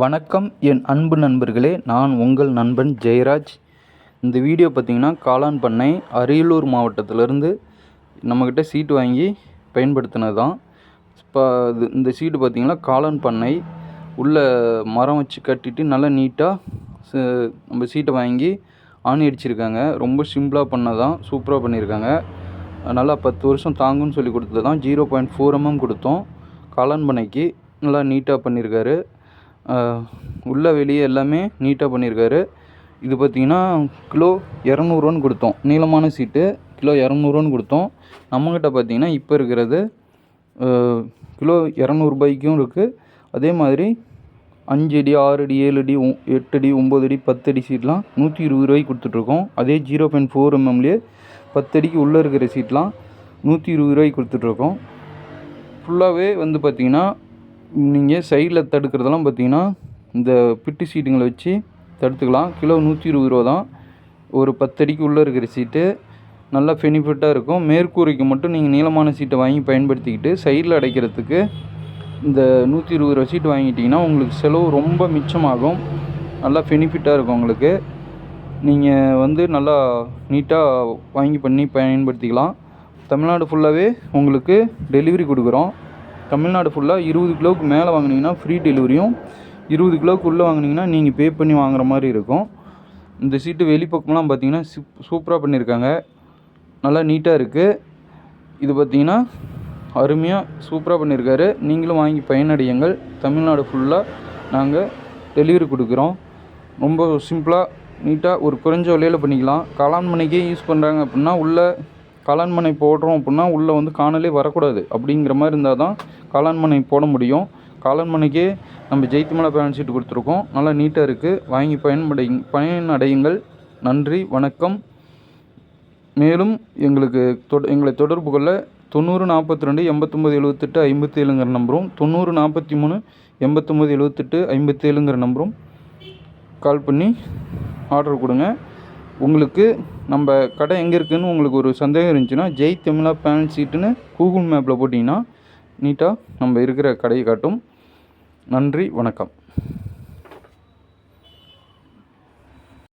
வணக்கம் என் அன்பு நண்பர்களே. நான் உங்கள் நண்பன் ஜெயராஜ். இந்த வீடியோ பார்த்தீங்கன்னா காளான் பண்ணை அரியலூர் மாவட்டத்திலேருந்து நம்மக்கிட்ட சீட்டு வாங்கி பயன்படுத்தினது தான். இப்போ இது இந்த சீட்டு பார்த்தீங்கன்னா காளான் பண்ணை உள்ள மரம் வச்சு கட்டிட்டு நல்லா நீட்டாக நம்ம சீட்டை வாங்கி ஆணி அடிச்சிருக்காங்க. ரொம்ப சிம்பிளாக பண்ணதான் சூப்பராக பண்ணியிருக்காங்க நல்லா பத்து வருஷம் தாங்குன்னு சொல்லி கொடுத்தது தான். ஜீரோ பாயிண்ட் ஃபோர் எம்எம் கொடுத்தோம். காளான் பண்ணைக்கு நல்லா நீட்டாக பண்ணியிருக்காரு உள்ளே வெளியே எல்லாமே நீட்டாக பண்ணியிருக்காரு இது பார்த்திங்கன்னா கிலோ இரநூறுவான்னு கொடுத்தோம். நீளமான சீட்டு கிலோ இரநூறுவான்னு கொடுத்தோம். நம்மக்கிட்ட பார்த்திங்கன்னா இப்போ இருக்கிறது கிலோ இரநூறுபாய்க்கும் இருக்குது அதே மாதிரி அஞ்சு அடி ஆறு அடி ஏழு அடி எட்டு அடி ஒம்பது அடி பத்து அடி சீட்லாம் நூற்றி இருபது ரூபாய்க்கு கொடுத்துட்ருக்கோம். அதே ஜீரோ பாயிண்ட் ஃபோர் எம்எம்லேயே பத்து அடிக்கு உள்ளே இருக்கிற சீட்லாம் நூற்றி இருபது ரூபாய்க்கு கொடுத்துட்ருக்கோம். ஃபுல்லாகவே வந்து பார்த்திங்கன்னா நீங்கள் சைடில் தடுக்கிறதெல்லாம் பார்த்தீங்கன்னா இந்த பிட்டு சீட்டுங்களை வச்சு தடுத்துக்கலாம். கிலோ நூற்றி இருபது ரூபா தான். ஒரு பத்தடிக்கு உள்ளே இருக்கிற சீட்டு. நல்லா பெனிஃபிட்டாக இருக்கும். மேற்கூரைக்கு மட்டும் நீங்கள் நீளமான சீட்டை வாங்கி பயன்படுத்திக்கிட்டு சைடில் அடைக்கிறதுக்கு இந்த நூற்றி இருபது ரூபா சீட்டு வாங்கிட்டிங்கன்னா உங்களுக்கு செலவு ரொம்ப மிச்சமாகும். நல்லா பெனிஃபிட்டாக இருக்கும் உங்களுக்கு. நீங்கள் வந்து நல்லா நீட்டாக வாங்கி பண்ணி பயன்படுத்திக்கலாம். தமிழ்நாடு ஃபுல்லாகவே உங்களுக்கு டெலிவரி கொடுக்குறோம். தமிழ்நாடு ஃபுல்லாக இருபது கிலோவுக்கு மேலே வாங்கினீங்கன்னா ஃப்ரீ டெலிவரியும் இருபது கிலோவுக்கு உள்ளே வாங்கினீங்கன்னா நீங்கள் பே பண்ணி வாங்குற மாதிரி இருக்கும். இந்த சீட்டு வெளிப்பக்கம்லாம் பார்த்தீங்கன்னா சூப்பராக பண்ணியிருக்காங்க நல்லா நீட்டாக இருக்குது இது பார்த்தீங்கன்னா அருமையாக சூப்பராக பண்ணியிருக்காரு நீங்களும் வாங்கி பயனடையுங்கள். தமிழ்நாடு ஃபுல்லாக நாங்கள் டெலிவரி கொடுக்குறோம். ரொம்ப சிம்பிளாக நீட்டாக ஒரு குறைஞ்ச விலையில் பண்ணிக்கலாம். காளான் மணிக்கே யூஸ் பண்ணுறாங்க அப்படின்னா உள்ளே காளான் மனை போடுறோம் அப்படின்னா உள்ளே வந்து காணலே வரக்கூடாது. அப்படிங்கிற மாதிரி இருந்தால் தான் காளான் மனை போட முடியும். காளான் மனைக்கே நம்ம ஜெயித்துமலை பேலன்ஸ் ஷீட் கொடுத்துருக்கோம். நல்லா நீட்டாக இருக்குது வாங்கி பயன்படை பயனடையுங்கள். நன்றி வணக்கம். மேலும் எங்களுக்கு தொ எங்களை தொடர்பு கொள்ள தொண்ணூறு நாற்பத்தி ரெண்டு எண்பத்தொம்போது எழுபத்தெட்டு ஐம்பத்தி ஏழுங்கிற நம்பரும் தொண்ணூறு நாற்பத்தி மூணு எண்பத்தொம்போது எழுபத்தெட்டு ஐம்பத்தி ஏழுங்கிற நம்பரும் கால் பண்ணி ஆர்டர் கொடுங்க. உங்களுக்கு நம்ம கடை எங்கே இருக்குதுன்னு உங்களுக்கு ஒரு சந்தேகம் இருந்துச்சுன்னா ஜெய் தமிழா பேன் சீட்டுன்னு கூகுள் மேப்பில் போட்டிங்கன்னா நீட்டாக நம்ம இருக்கிற கடையை காட்டும். நன்றி வணக்கம்.